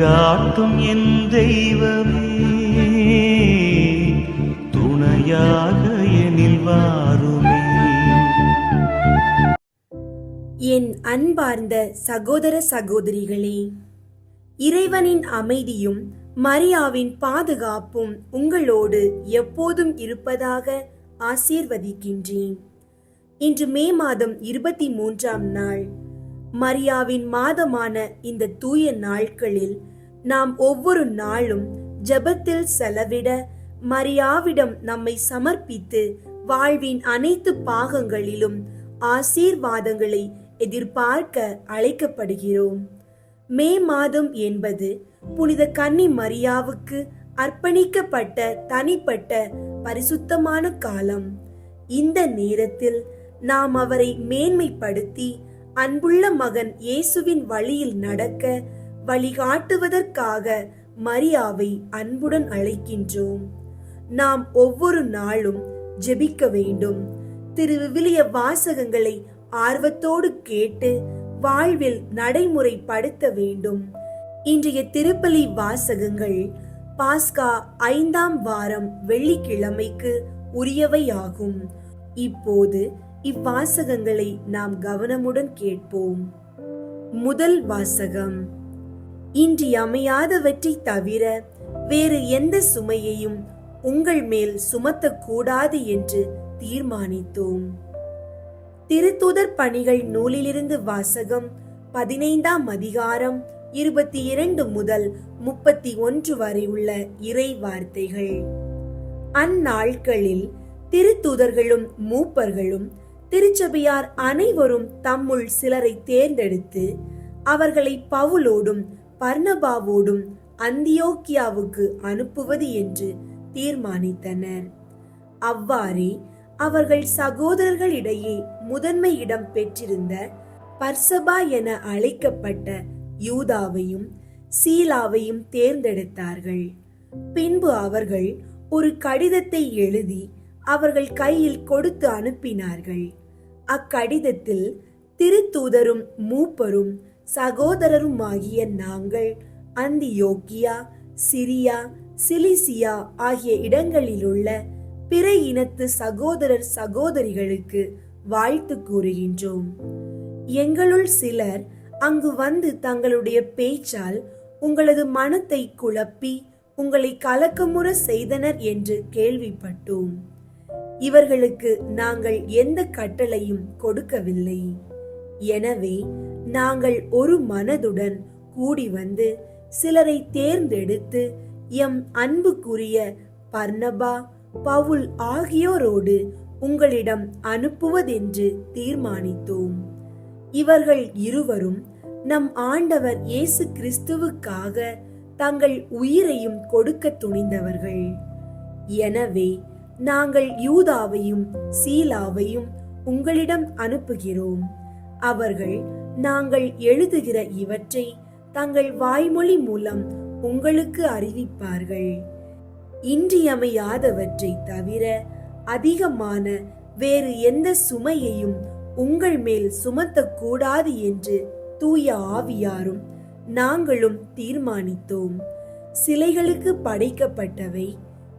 வழிகாட்டும் என் தெய்வமே. துணையாக எனில் வாருமே. என் அன்பார்ந்த சகோதர சகோதரிகளே இறைவனின் அமைதியும் மரியாவின் பாதுகாப்பும் உங்களோடு எப்போதும் இருப்பதாக ஆசீர்வதிக்கின்றேன். இன்று மே மாதம் இருபத்தி மூன்றாம் நாள். மரியாவின் மாதமான இந்த தூய நாட்களில் நாம் ஒவ்வொரு நாளும் ஜெபத்தில் செலவிட மரியாவிடம் நம்மை சமர்ப்பித்து வாழ்வின் அனைத்து பாகங்களிலும் ஆசீர்வாதங்களை எதிர்பார்க்க அழைக்கப்படுகிறோம். மே மாதம் என்பது புனித கன்னி மரியாவுக்கு அர்ப்பணிக்கப்பட்ட தனிப்பட்ட பரிசுத்தமான காலம். இந்த நேரத்தில் நாம் அவரை மேன்மைப்படுத்தி அன்புள்ள மகன் இயேசுவின் வழியில் நடக்க வழிகாட்டுவதற்காக மரியாவை அன்புடன் அழைக்கின்றோம். நாம் ஒவ்வொரு நாளும் ஜெபிக்க வேண்டும். திரு. விவிலிய வாசகங்களை ஆர்வத்தோடு கேட்டு வாழ்வில் நடைமுறைப்படுத்த வேண்டும். இன்றைய திருப்பலி வாசகங்கள் பாஸ்கா ஐந்தாம் வாரம் வெள்ளிக்கிழமைக்கு உரியவையாகும். இப்போது இவ்வாசகங்களை நாம் கவனமுடன் கேட்போம். முதல் வாசகம். இன்றியமையாதவற்றை தவிர வேறு எந்த சுமையையும் உங்கள் மேல் சுமத்தக்கூடாது என்று தீர்மானித்தோம். திருத்துதர் பணிகள் நூலிலிருந்து வாசகம் பதினைந்தாம் அதிகாரம் இருபத்தி இரண்டு முதல் முப்பத்தி ஒன்று வரை உள்ள இறை வார்த்தைகள். அந்நாட்களில் திருத்துதர்களும் மூப்பர்களும் திருச்சபையார் அனைவரும் தம்முள் சிலரை தேர்ந்தெடுத்து அவர்களை பவுலோடும் பர்ணபாவோடும் அந்தியோக்கியாவுக்கு அனுப்புவது என்று தீர்மானித்தனர். அவ்வாறே அவர்கள் சகோதரர்களிடையே முதன்மை இடம் பெற்றிருந்த பர்சபா என அழைக்கப்பட்ட யூதாவையும் சீலாவையும் தேர்ந்தெடுத்தார்கள். பின்பு அவர்கள் ஒரு கடிதத்தை எழுதி அவர்கள் கையில் கொடுத்து அனுப்பினார்கள். அக்கடிதத்தில் திருத்தூதரும் மூப்பரும் சகோதரருமாகிய நாங்கள் அந்தியோக்கியா சிரியா சிலிசியா ஆகிய இடங்களிலுள்ள பிற இனத்து சகோதரர் சகோதரிகளுக்கு வாழ்த்து கூறுகின்றோம். எங்களுள் சிலர் அங்கு வந்து தங்களுடைய பேச்சால் உங்களது மனத்தை குழப்பி உங்களை கலக்கமுற செய்தனர் என்று கேள்விப்பட்டோம். இவர்களுக்கு நாங்கள் எந்த கட்டளையும் கொடுக்கவில்லை. எனவே நாங்கள் ஒரு மனதுடன் கூடி வந்து சிலரை தேர்ந்தெடுத்து எம் அன்புக்குரிய பர்ணபா பவுல் ஆகியோரோடு உங்களிடம் அனுப்புவதென்று தீர்மானித்தோம். இவர்கள் இருவரும் நம் ஆண்டவர் இயேசு கிறிஸ்துவுக்காக தங்கள் உயிரையும் கொடுக்க துணிந்தவர்கள். எனவே நாங்கள் யூதாவையும் சீலாவையும் உங்களிடம் அனுப்புகிறோம். அவர்கள் நாங்கள் எழுதுகிற இவற்றை தங்கள் வாய்மொழி மூலம் உங்களுக்கு அறிவிப்பார்கள். இன்றியமையாதவற்றை தவிர அதிகமான வேறு எந்த சுமையையும் உங்கள் மேல் சுமத்தக்கூடாது என்று தூய ஆவியாரும் நாங்களும் தீர்மானித்தோம். சிலைகளுக்கு படைக்கப்பட்டவை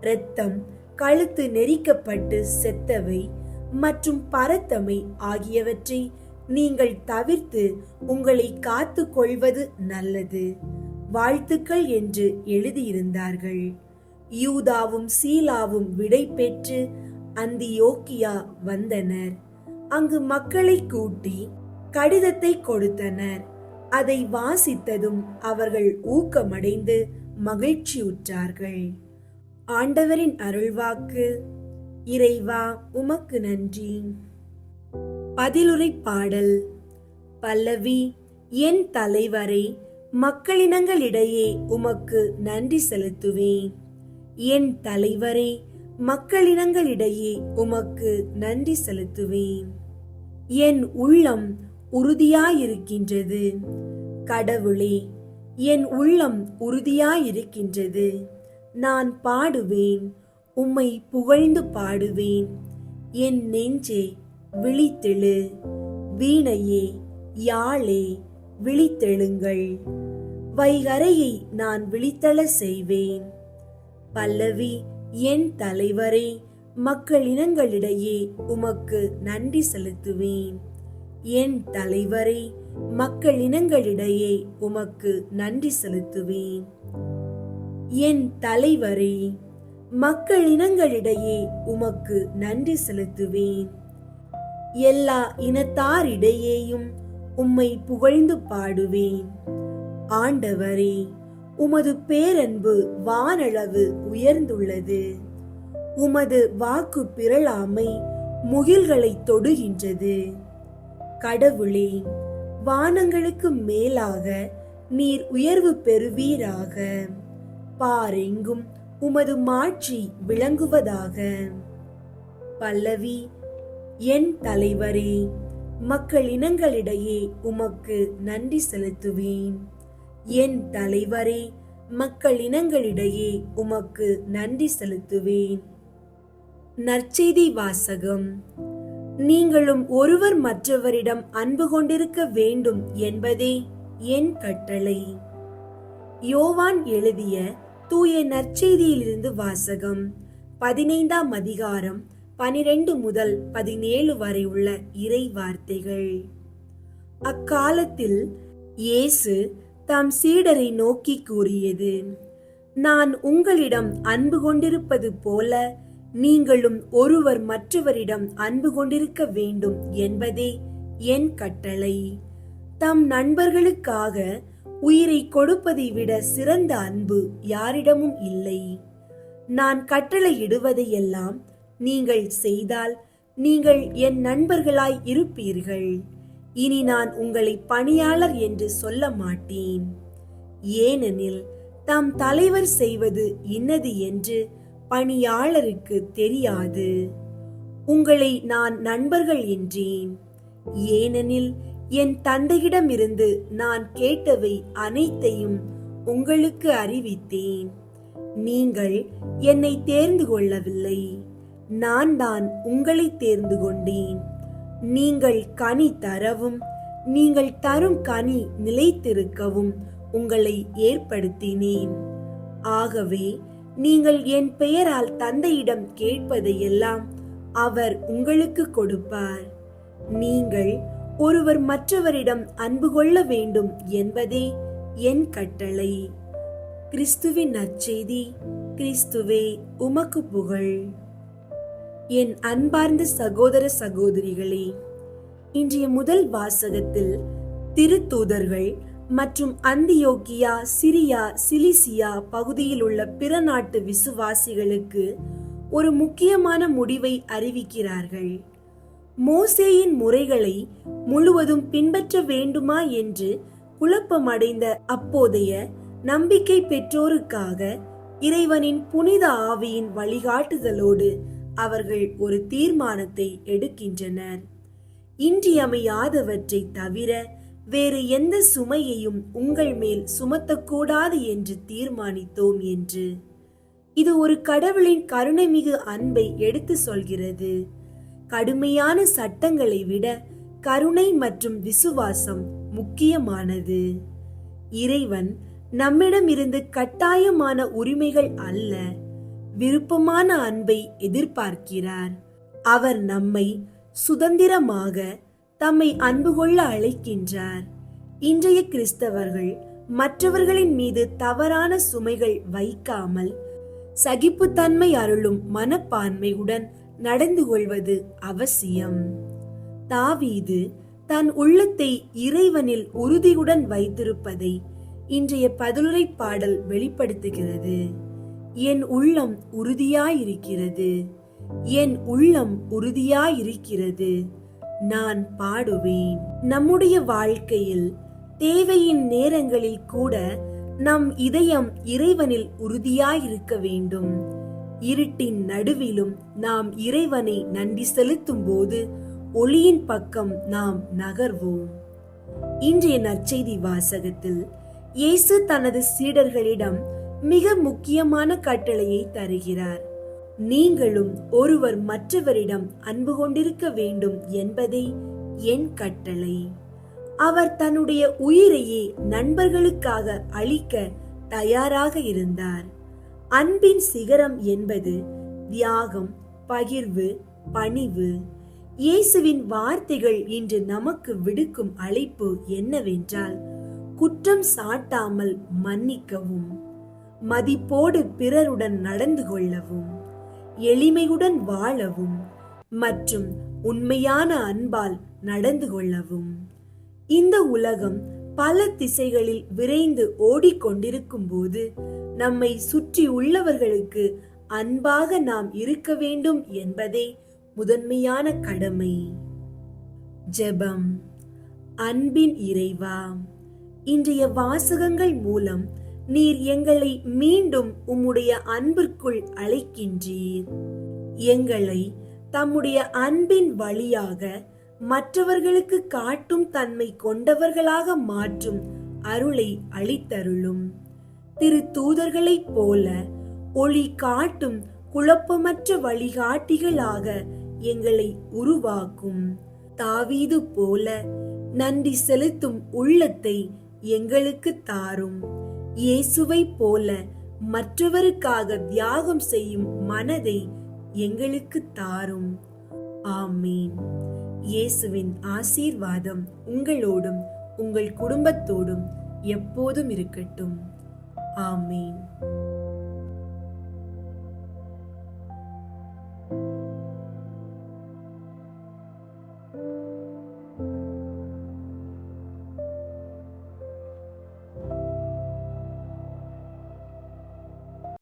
இரத்தம் கழுத்து நெரிக்கப்பட்டு செத்தவை மற்றும் பரத்தமை ஆகியவற்றை நீங்கள் தவிர்த்து உங்களை காத்து கொள்வது நல்லது. வாழ்த்துக்கள் என்று எழுதியிருந்தார்கள். யூதாவும் சீலாவும் விடை பெற்று அந்தியோக்கியா வந்தனர். அங்கு மக்களை கூட்டி கடிதத்தை கொடுத்தனர். அதை வாசித்ததும் அவர்கள் ஊக்கமடைந்து மகிழ்ச்சியுற்றார்கள். ஆண்டவரின் அருள்வாக்கு இறைவா உமக்கு நன்றி. பதிலுரை பாடல். பல்லவி என் தலைவரை மக்களினங்களிடையே உமக்கு நன்றி செலுத்துவேன். என் தலைவரே மக்களினங்களிடையே உமக்கு நன்றி செலுத்துவேன். என் உள்ளம் உறுதியாயிருக்கின்றது. கடவுளே என் உள்ளம் உறுதியாயிருக்கின்றது. நான் பாடுவேன் உம்மை புகழ்ந்து பாடுவேன். என் நெஞ்சே விழித்தெழு. வீணையே யாழே விழித்தெழுங்கள். வைகரையை நான் விழித்தள செய்வேன். பல்லவி என் தலைவரே மக்களினங்களிடையே உமக்கு நன்றி செலுத்துவேன். என் தலைவரே மக்களினங்களிடையே உமக்கு நன்றி செலுத்துவேன். என் தலைவரே மக்களினங்களிடையே உமக்கு நன்றி செலுத்துவேன். எல்லா இனத்தாரிடையேயும் உம்மை புகழ்ந்து பாடுவேன். ஆண்டவரே உமது பேரன்பு வானளவு உயர்ந்துள்ளது. உமது வாக்கு பிறழாமை முகில்களை தொடுகின்றது. கடவுளே வானங்களுக்கு மேலாக நீர் உயர்வு பெறுவீராக. பாரெங்கும் உமது மாட்சி விளங்குவதாக. பல்லவி என் தலைவரே மக்கள் இனங்களிடையே உமக்கு நன்றி செலுத்துவேன். என் தலைவரே மக்கள் இனங்களிடையே உமக்கு நன்றி செலுத்துவேன். நற்செய்தி வாசகம். நீங்களும் ஒருவர் மற்றவரிடம் அன்பு கொண்டிருக்க வேண்டும் என்பதே என் கட்டளை. யோவான் எழுதிய தூய நற்செய்தியிலிருந்து வாசகம் பதினைந்தாம் அதிகாரம் பனிரெண்டு முதல் பதினேழு வரை உள்ள இறை வார்த்தைகள். அக்காலத்தில் இயேசு தாம் சீடரை நோக்கி கூறியது நான் உங்களிடம் அன்பு கொண்டிருப்பது போல நீங்களும் ஒருவர் மற்றவரிடம் அன்பு கொண்டிருக்க வேண்டும் என்பதே என் கட்டளை. தம் நண்பர்களுக்காக உயிரை கொடுப்பதை விட சிறந்த அன்பு யாரிடமும் இல்லை. நான் கட்டளையிடுவதையெல்லாம் நீங்கள் செய்தால் நீங்கள் என் நண்பர்களாய் இருப்பீர்கள். இனி நான் உங்களை பணியாளர் என்று சொல்ல மாட்டேன். ஏனெனில் தம் தலைவர் செய்வது இன்னது என்று பணியாளருக்கு தெரியாது. உங்களை நான் நண்பர்கள் என்றேன். ஏனெனில் என் தந்தையிடமிருந்து நான் கேட்டவை அனைத்தையும் உங்களுக்கு அறிவித்தேன். நீங்கள் என்னை தேர்ந்து கொள்ளவில்லை. நான் தான் உங்களை தேர்ந்து கொண்டேன் நீங்கள் கனி தரவும் நீங்கள் தரும் கனி நிலைத்திருக்கவும் உங்களை ஏற்படுத்தினேன். ஆகவே நீங்கள் என் பெயரால் தந்தையிடம் கேட்பதையெல்லாம் அவர் உங்களுக்கு கொடுப்பார். நீங்கள் ஒருவர் மற்றவரிடம் அன்பு கொள்ள வேண்டும் என்பதே என் கட்டளை. கிறிஸ்துவின் நற்செய்தி கிறிஸ்துவே உமக்கு புகழ். என் அன்பார்ந்த சகோதர சகோதரிகளே இன்றைய முதல் வாசகத்தில் திருத்தூதர்கள் மற்றும் அந்தியோக்கியா சிரியா சிலிசியா பகுதியில் உள்ள பிற நாட்டு விசுவாசிகளுக்கு ஒரு முக்கியமான முடிவை அறிவிக்கிறார்கள். மோசேயின் முறைகளை முழுவதும் பின்பற்ற வேண்டுமா என்று குழப்பமடைந்த அப்போதைய நம்பிக்கை பெற்றோருக்காக இறைவனின் புனித ஆவியின் வழிகாட்டுதலோடு அவர்கள் ஒரு தீர்மானத்தை எடுக்கின்றனர். இன்றியமையாதவற்றை தவிர வேறு எந்த சுமையையும் உங்கள் மேல் சுமத்தக்கூடாது என்று தீர்மானித்தோம் என்று. இது ஒரு கடவுளின் கருணைமிகு அன்பை எடுத்து சொல்கிறது. கடுமையான சட்டங்களை விட கருணை மற்றும் விசுவாசம் முக்கியமானது. இறைவன் நம்மிடமிருந்து கட்டாயமான உரிமைகள் அல்ல. விருப்பமான அன்பை எதிர்பார்க்கிறார். அவர் நம்மை சுதந்திரமாக தம்மை அன்பு கொள்ள அழைக்கின்றார். இன்றைய கிறிஸ்தவர்கள் மற்றவர்களின் மீது தவறான சுமைகள் வைக்காமல் சகிப்புத்தன்மை அருளும் மனப்பான்மையுடன் நடந்து கொள்வது அவசியம். தாவீது தன் உள்ளத்தை இறைவனில் உறுதியுடன் வைத்திருப்பதை இன்றைய பதிலுரை பாடல் வெளிப்படுத்துகிறது. என் உள்ளம் உறுதியாயிருக்கிறது. என் உள்ளம் உறுதியாயிருக்கிறது. நான் பாடுவேன். நம்முடைய வாழ்க்கையில் தேவையின் நேரங்களில் கூட நம் இதயம் இறைவனில் உறுதியாயிருக்க வேண்டும். இருட்டின் நடுவிலும் நாம் இறைவனை நன்றி செலுத்தும் போது ஒளியின் பக்கம் நாம் நகர்வோம். இன்றைய நற்செய்தி வாசகத்தில் இயேசு தனது சீடர்களிடம் மிக முக்கியமான கட்டளையை தருகிறார். நீங்களும் ஒருவர் மற்றவரிடம் அன்பு கொண்டிருக்க வேண்டும் என்பதே என் கட்டளை. அவர் தன்னுடைய உயிரையே நண்பர்களுக்காக அளிக்க தயாராக இருந்தார். அன்பின் சிகரம் என்பது தியாகம் பகிர்வு பணிவு. இயேசுவின் வார்த்தைகள் இன்று நமக்கு விடுக்கும் அழைப்பு என்னவென்றால் குற்றம் சாட்டாமல் மன்னிக்கவும். மதிப்போடு பிறருடன் நடந்து கொள்ளவும் எளிமையுடன் வாழவும் மற்றும் உண்மையான அன்பால் நடந்து கொள்ளவும். இந்த உலகம் பல திசைகளில் விரைந்து ஓடிக்கொண்டிருக்கும் போது நம்மை சுற்றி உள்ளவர்களுக்கு அன்பாக நாம் இருக்க வேண்டும் என்பதே முதன்மையான கடமை. ஜெபம். அன்பின் இறைவா இன்றைய வாசகங்கள் மூலம் நீர் எங்களை மீண்டும் உம்முடைய அன்பிற்குள் அழைக்கின்றீர். எங்களை தம்முடைய அன்பின் வழியாக மற்றவர்களுக்கு காட்டும் தன்மை கொண்டவர்களாக மாற்றும் அருளை அளித்தருளும். திரு தூதர்களைப் போல ஒளி காட்டும் குழப்பமற்ற வழிகாட்டிகளாக எங்களை உருவாக்கும். தாவீது போல நன்றி செலுத்தும் உள்ளத்தை எங்களுக்கு தாரும். இயேசுவை போல மற்றவருக்காக தியாகம் செய்யும் மனதை எங்களுக்கு தாரும். ஆமீன். இயேசுவின் ஆசீர்வாதம் உங்களோடும் உங்கள் குடும்பத்தோடும் எப்போதும் இருக்கட்டும். ஆமீன்.